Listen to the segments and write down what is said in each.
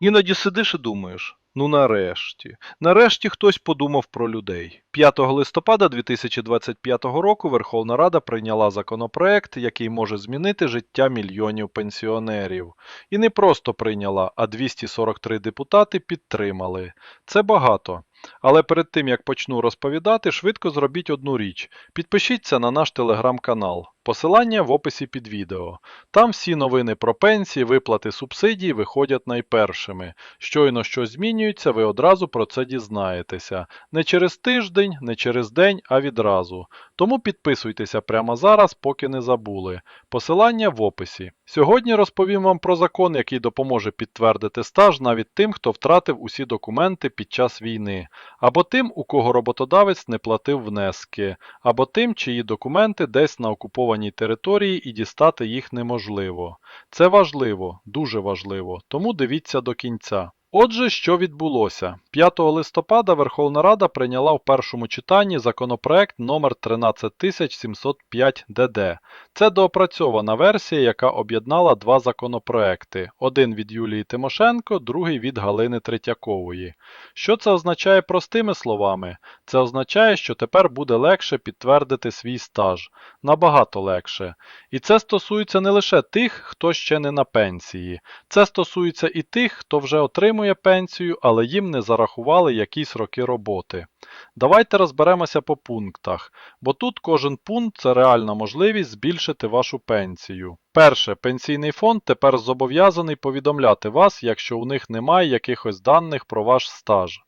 Іноді сидиш і думаєш, ну нарешті, нарешті хтось подумав про людей. 5 листопада 2025 року Верховна Рада прийняла законопроект, який може змінити життя мільйонів пенсіонерів. І не просто прийняла, а 243 депутати підтримали. Це багато. Але перед тим як почну розповідати, швидко зробіть одну річ: підпишіться на наш телеграм-канал. Посилання в описі під відео. Там всі новини про пенсії, виплати субсидій виходять найпершими. Щойно щось змінюється, ви одразу про це дізнаєтеся. Не через тиждень, не через день, а відразу. Тому підписуйтеся прямо зараз, поки не забули. Посилання в описі. Сьогодні розповім вам про закон, який допоможе підтвердити стаж навіть тим, хто втратив усі документи під час війни, або тим, у кого роботодавець не платив внески, або тим, чиї документи десь на окупованій території і дістати їх неможливо. Це важливо, дуже важливо, тому дивіться до кінця. Отже, що відбулося? 5 листопада Верховна Рада прийняла в першому читанні законопроект номер 13705 ДД. Це доопрацьована версія, яка об'єднала два законопроекти: один від Юлії Тимошенко, другий від Галини Третьякової. Що це означає простими словами? Це означає, що тепер буде легше підтвердити свій стаж. Набагато легше. І це стосується не лише тих, хто ще не на пенсії. Це стосується і тих, хто вже отримує пенсію, але їм не зарахували якісь роки роботи. Давайте розберемося по пунктах, бо тут кожен пункт це реальна можливість збільшити вашу пенсію. Перше, пенсійний фонд тепер зобов'язаний повідомляти вас, якщо у них немає якихось даних про ваш стаж.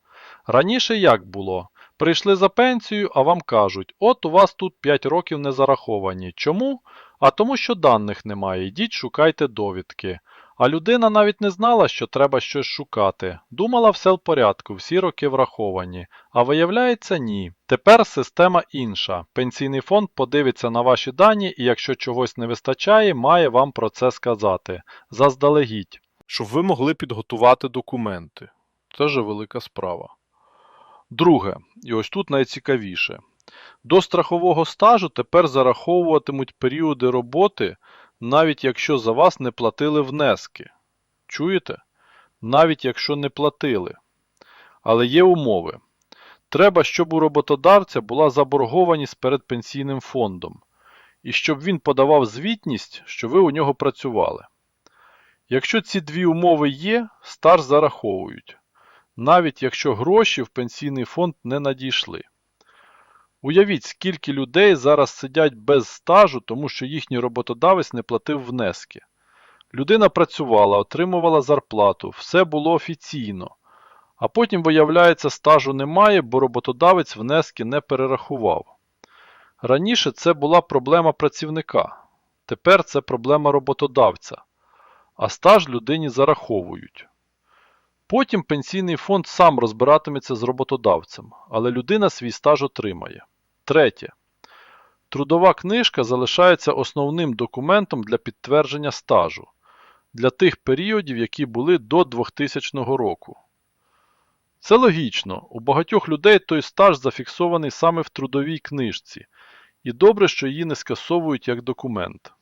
Раніше як було? Прийшли за пенсію, а вам кажуть, от у вас тут 5 років не зараховані. Чому? А тому, що даних немає, йдіть шукайте довідки. А людина навіть не знала, що треба щось шукати. Думала, все в порядку, всі роки враховані. А виявляється, ні. Тепер система інша. Пенсійний фонд подивиться на ваші дані і якщо чогось не вистачає, має вам про це сказати. Заздалегідь. Щоб ви могли підготувати документи. Це же велика справа. Друге, і ось тут найцікавіше. До страхового стажу тепер зараховуватимуть періоди роботи, навіть якщо за вас не платили внески. Чуєте? Навіть якщо не платили. Але є умови. Треба, щоб у роботодавця була заборгованість перед пенсійним фондом, і щоб він подавав звітність, що ви у нього працювали. Якщо ці дві умови є, стаж зараховують, навіть якщо гроші в пенсійний фонд не надійшли. Уявіть, скільки людей зараз сидять без стажу, тому що їхній роботодавець не платив внески. Людина працювала, отримувала зарплату, все було офіційно. А потім, виявляється, стажу немає, бо роботодавець внески не перерахував. Раніше це була проблема працівника, тепер це проблема роботодавця, а стаж людині зараховують. Потім пенсійний фонд сам розбиратиметься з роботодавцем, але людина свій стаж отримає. Третє. Трудова книжка залишається основним документом для підтвердження стажу для тих періодів, які були до 2000 року. Це логічно, у багатьох людей той стаж зафіксований саме в трудовій книжці, і добре, що її не скасовують як документ.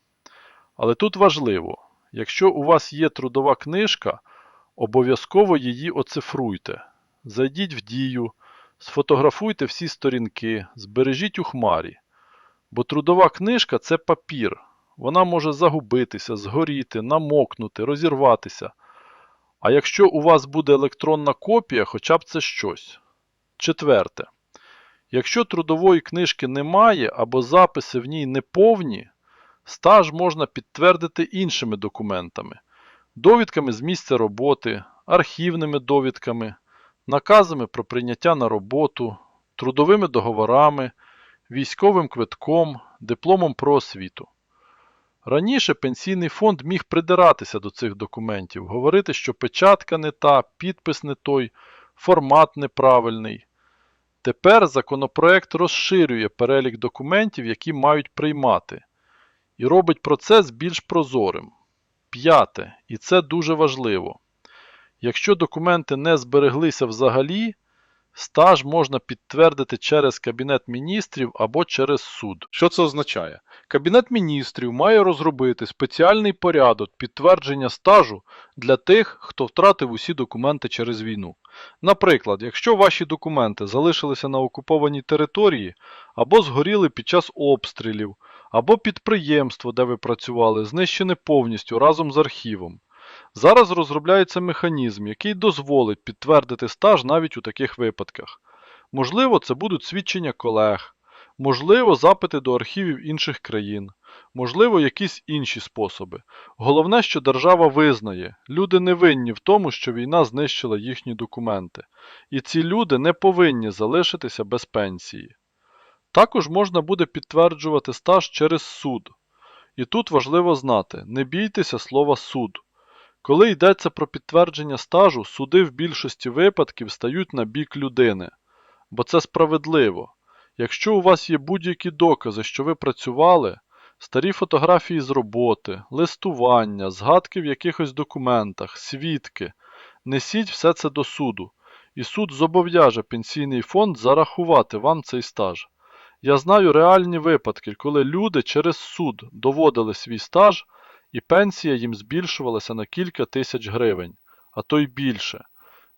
Але тут важливо, якщо у вас є трудова книжка, обов'язково її оцифруйте. Зайдіть в дію, сфотографуйте всі сторінки, збережіть у хмарі. Бо трудова книжка це папір. Вона може загубитися, згоріти, намокнути, розірватися. А якщо у вас буде електронна копія, хоча б це щось. Четверте. Якщо трудової книжки немає або записи в ній неповні, стаж можна підтвердити іншими документами довідками з місця роботи, архівними довідками, наказами про прийняття на роботу, трудовими договорами, військовим квитком, дипломом про освіту. Раніше пенсійний фонд міг придиратися до цих документів, говорити, що печатка не та, підпис не той, формат неправильний. Тепер законопроект розширює перелік документів, які мають приймати, і робить процес більш прозорим. П'яте, і це дуже важливо. Якщо документи не збереглися взагалі, Стаж можна підтвердити через Кабінет міністрів або через суд. Що це означає? Кабінет міністрів має розробити спеціальний порядок підтвердження стажу для тих, хто втратив усі документи через війну. Наприклад, якщо ваші документи залишилися на окупованій території або згоріли під час обстрілів, або підприємство, де ви працювали, знищене повністю разом з архівом. Зараз розробляється механізм, який дозволить підтвердити стаж навіть у таких випадках. Можливо, це будуть свідчення колег, можливо, запити до архівів інших країн, можливо, якісь інші способи. Головне, що держава визнає, люди не винні в тому, що війна знищила їхні документи, і ці люди не повинні залишитися без пенсії. Також можна буде підтверджувати стаж через суд. І тут важливо знати, не бійтеся слова суд. Коли йдеться про підтвердження стажу, суди в більшості випадків стають на бік людини, бо це справедливо. Якщо у вас є будь-які докази, що ви працювали, старі фотографії з роботи, листування, згадки в якихось документах, свідки, несіть все це до суду, і суд зобов'яже пенсійний фонд зарахувати вам цей стаж. Я знаю реальні випадки, коли люди через суд доводили свій стаж, і пенсія їм збільшувалася на кілька тисяч гривень, а то й більше,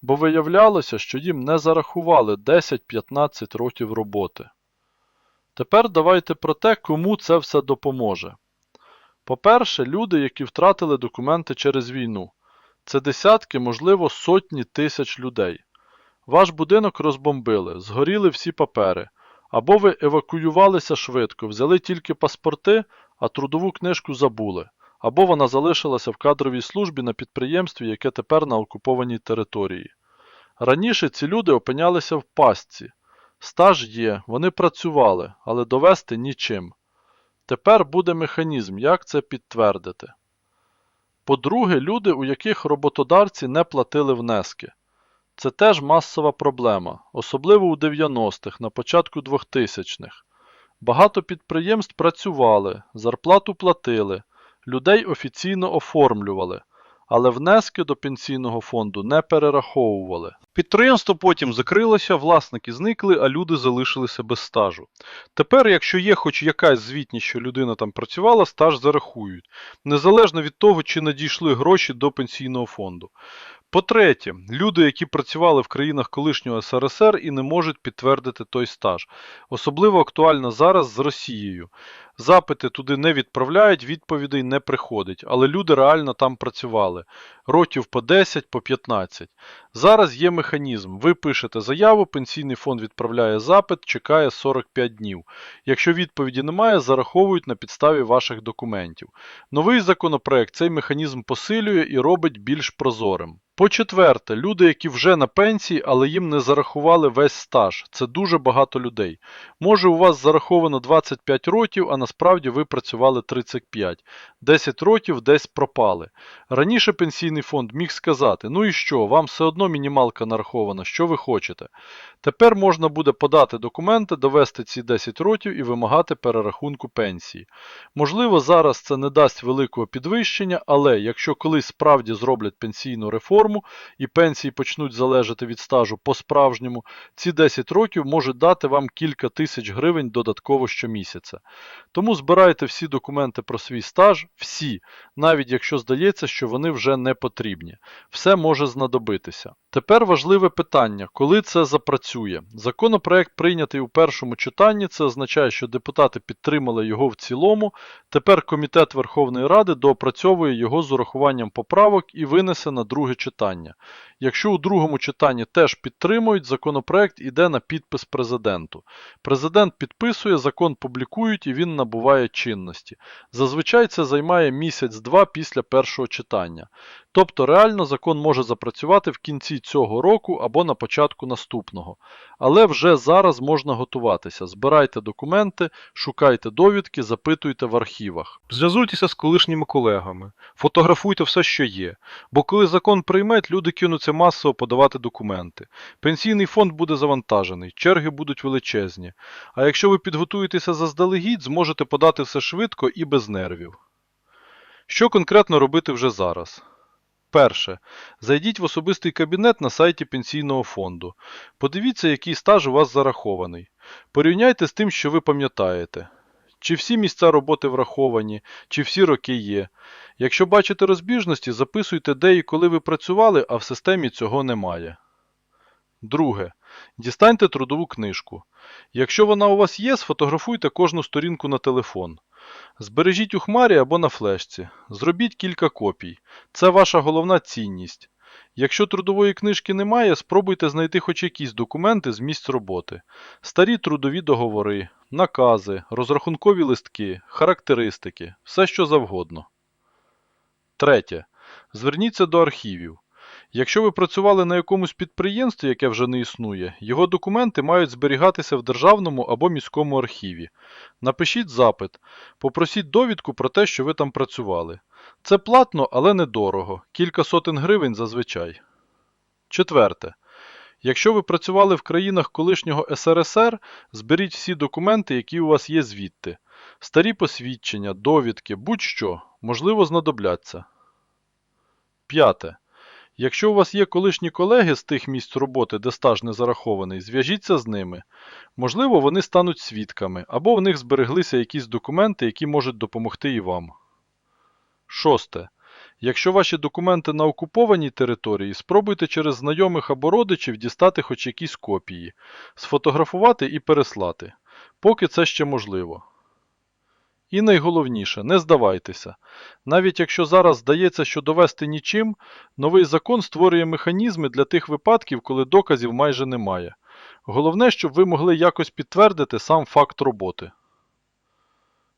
бо виявлялося, що їм не зарахували 10-15 років роботи. Тепер давайте про те, кому це все допоможе. По-перше, люди, які втратили документи через війну. Це десятки, можливо, сотні тисяч людей. Ваш будинок розбомбили, згоріли всі папери, або ви евакуювалися швидко, взяли тільки паспорти, а трудову книжку забули, або вона залишилася в кадровій службі на підприємстві, яке тепер на окупованій території. Раніше ці люди опинялися в пастці. Стаж є, вони працювали, але довести нічим. Тепер буде механізм, як це підтвердити. По-друге, люди, у яких роботодавці не платили внески. Це теж масова проблема, особливо у 90-х, на початку 2000-х. Багато підприємств працювали, зарплату платили, людей офіційно оформлювали, але внески до пенсійного фонду не перераховували. Підприємство потім закрилося, власники зникли, а люди залишилися без стажу. Тепер, якщо є хоч якась звітність, що людина там працювала, стаж зарахують, незалежно від того, чи надійшли гроші до пенсійного фонду. По-третє, люди, які працювали в країнах колишнього СРСР і не можуть підтвердити той стаж. Особливо актуально зараз з Росією. Запити туди не відправляють, відповідей не приходить, але люди реально там працювали. Років по 10, по 15. Зараз є механізм. Ви пишете заяву, пенсійний фонд відправляє запит, чекає 45 днів. Якщо відповіді немає, зараховують на підставі ваших документів. Новий законопроект цей механізм посилює і робить більш прозорим. По-четверте, люди, які вже на пенсії, але їм не зарахували весь стаж. Це дуже багато людей. Може, у вас зараховано 25 років, а насправді ви працювали 35. 10 років десь пропали. Раніше пенсійний фонд міг сказати: ну і що, вам все одно мінімалка нарахована, що ви хочете. Тепер можна буде подати документи, довести ці 10 років і вимагати перерахунку пенсії. Можливо, зараз це не дасть великого підвищення, але якщо колись справді зроблять пенсійну реформу і пенсії почнуть залежати від стажу по-справжньому, ці 10 років можуть дати вам кілька тисяч гривень додатково щомісяця. Тому збирайте всі документи про свій стаж, всі, навіть якщо здається, що вони вже не потрібні. Все може знадобитися. Тепер важливе питання, коли це запрацює. Законопроект прийнятий у першому читанні, це означає, що депутати підтримали його в цілому. Тепер Комітет Верховної Ради доопрацьовує його з урахуванням поправок і винесе на друге читання. Якщо у другому читанні теж підтримують, законопроект іде на підпис президенту. Президент підписує, закон публікують і він набуває чинності. Зазвичай це займає місяць-два після першого читання. Тобто реально закон може запрацювати в кінці цього року або на початку наступного. Але вже зараз можна готуватися. Збирайте документи, шукайте довідки, запитуйте в архівах. Зв'язуйтеся з колишніми колегами, фотографуйте все, що є. Бо коли закон приймуть, люди кинуться масово подавати документи. Пенсійний фонд буде завантажений, черги будуть величезні. А якщо ви підготуєтеся заздалегідь, зможете подати все швидко і без нервів. Що конкретно робити вже зараз? Перше. Зайдіть в особистий кабінет на сайті Пенсійного фонду. Подивіться, який стаж у вас зарахований. Порівняйте з тим, що ви пам'ятаєте. Чи всі місця роботи враховані, чи всі роки є. Якщо бачите розбіжності, записуйте, де і коли ви працювали, а в системі цього немає. Друге. Дістаньте трудову книжку. Якщо вона у вас є, сфотографуйте кожну сторінку на телефон. Збережіть у хмарі або на флешці. Зробіть кілька копій. Це ваша головна цінність. Якщо трудової книжки немає, спробуйте знайти хоч якісь документи з місць роботи. Старі трудові договори, накази, розрахункові листки, характеристики, все що завгодно. Третє. Зверніться до архівів. Якщо ви працювали на якомусь підприємстві, яке вже не існує, його документи мають зберігатися в державному або міському архіві. Напишіть запит, попросіть довідку про те, що ви там працювали. Це платно, але недорого, кілька сотень гривень зазвичай. Четверте. Якщо ви працювали в країнах колишнього СРСР, зберіть всі документи, які у вас є звідти. Старі посвідчення, довідки, будь-що, можливо, знадобляться. П'яте. Якщо у вас є колишні колеги з тих місць роботи, де стаж не зарахований, зв'яжіться з ними. Можливо, вони стануть свідками, або в них збереглися якісь документи, які можуть допомогти і вам. Шосте. Якщо ваші документи на окупованій території, спробуйте через знайомих або родичів дістати хоч якісь копії, сфотографувати і переслати, поки це ще можливо. І найголовніше, не здавайтеся. Навіть якщо зараз здається, що довести нічим, новий закон створює механізми для тих випадків, коли доказів майже немає. Головне, щоб ви могли якось підтвердити сам факт роботи.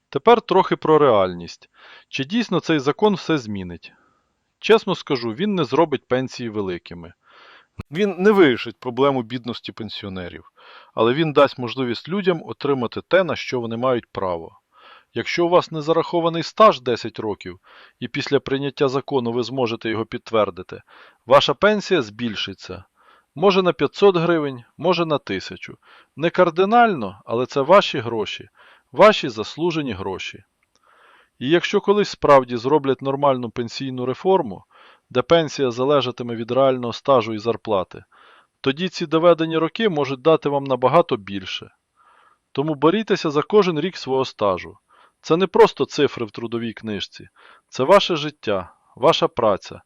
Тепер трохи про реальність. Чи дійсно цей закон все змінить? Чесно скажу, він не зробить пенсії великими. Він не вирішить проблему бідності пенсіонерів, але він дасть можливість людям отримати те, на що вони мають право. Якщо у вас не зарахований стаж 10 років, і після прийняття закону ви зможете його підтвердити, ваша пенсія збільшиться. Може на 500 гривень, може на 1000. Не кардинально, але це ваші гроші, ваші заслужені гроші. І якщо колись справді зроблять нормальну пенсійну реформу, де пенсія залежатиме від реального стажу і зарплати, тоді ці доведені роки можуть дати вам набагато більше. Тому борітеся за кожен рік свого стажу. Це не просто цифри в трудовій книжці, це ваше життя, ваша праця,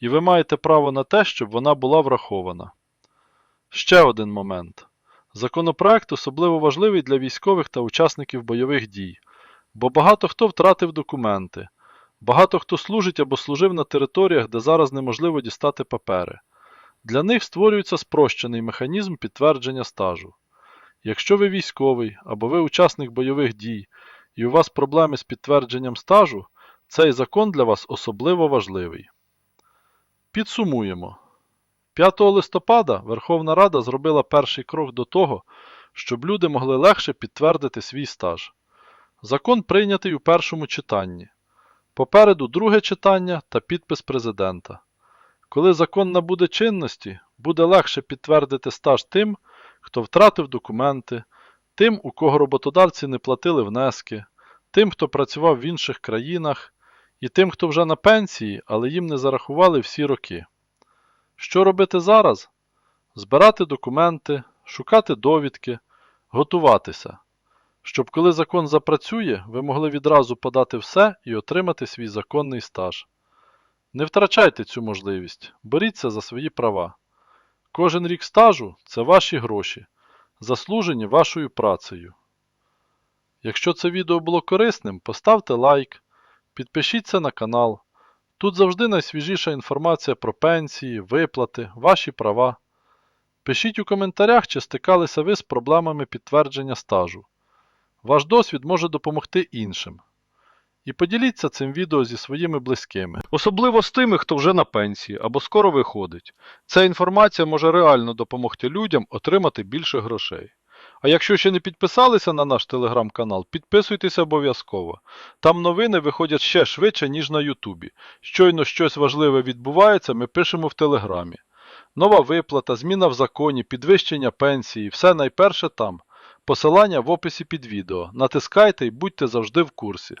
і ви маєте право на те, щоб вона була врахована. Ще один момент. Законопроект особливо важливий для військових та учасників бойових дій, бо багато хто втратив документи, багато хто служить або служив на територіях, де зараз неможливо дістати папери. Для них створюється спрощений механізм підтвердження стажу. Якщо ви військовий або ви учасник бойових дій, і у вас проблеми з підтвердженням стажу, цей закон для вас особливо важливий. Підсумуємо. 5 листопада Верховна Рада зробила перший крок до того, щоб люди могли легше підтвердити свій стаж. Закон прийнятий у першому читанні. Попереду друге читання та підпис президента. Коли закон набуде чинності, буде легше підтвердити стаж тим, хто втратив документи, тим, у кого роботодавці не платили внески, тим, хто працював в інших країнах, і тим, хто вже на пенсії, але їм не зарахували всі роки. Що робити зараз? Збирати документи, шукати довідки, готуватися, щоб коли закон запрацює, ви могли відразу подати все і отримати свій законний стаж. Не втрачайте цю можливість, боріться за свої права. Кожен рік стажу це ваші гроші, заслужені вашою працею. Якщо це відео було корисним, поставте лайк, підпишіться на канал. Тут завжди найсвіжіша інформація про пенсії, виплати, ваші права. Пишіть у коментарях, чи стикалися ви з проблемами підтвердження стажу. Ваш досвід може допомогти іншим. І поділіться цим відео зі своїми близькими. Особливо з тими, хто вже на пенсії або скоро виходить. Ця інформація може реально допомогти людям отримати більше грошей. А якщо ще не підписалися на наш телеграм-канал, підписуйтеся обов'язково. Там новини виходять ще швидше, ніж на Ютубі. Щойно щось важливе відбувається, ми пишемо в телеграмі. Нова виплата, зміна в законі, підвищення пенсії, все найперше там. Посилання в описі під відео. Натискайте і будьте завжди в курсі.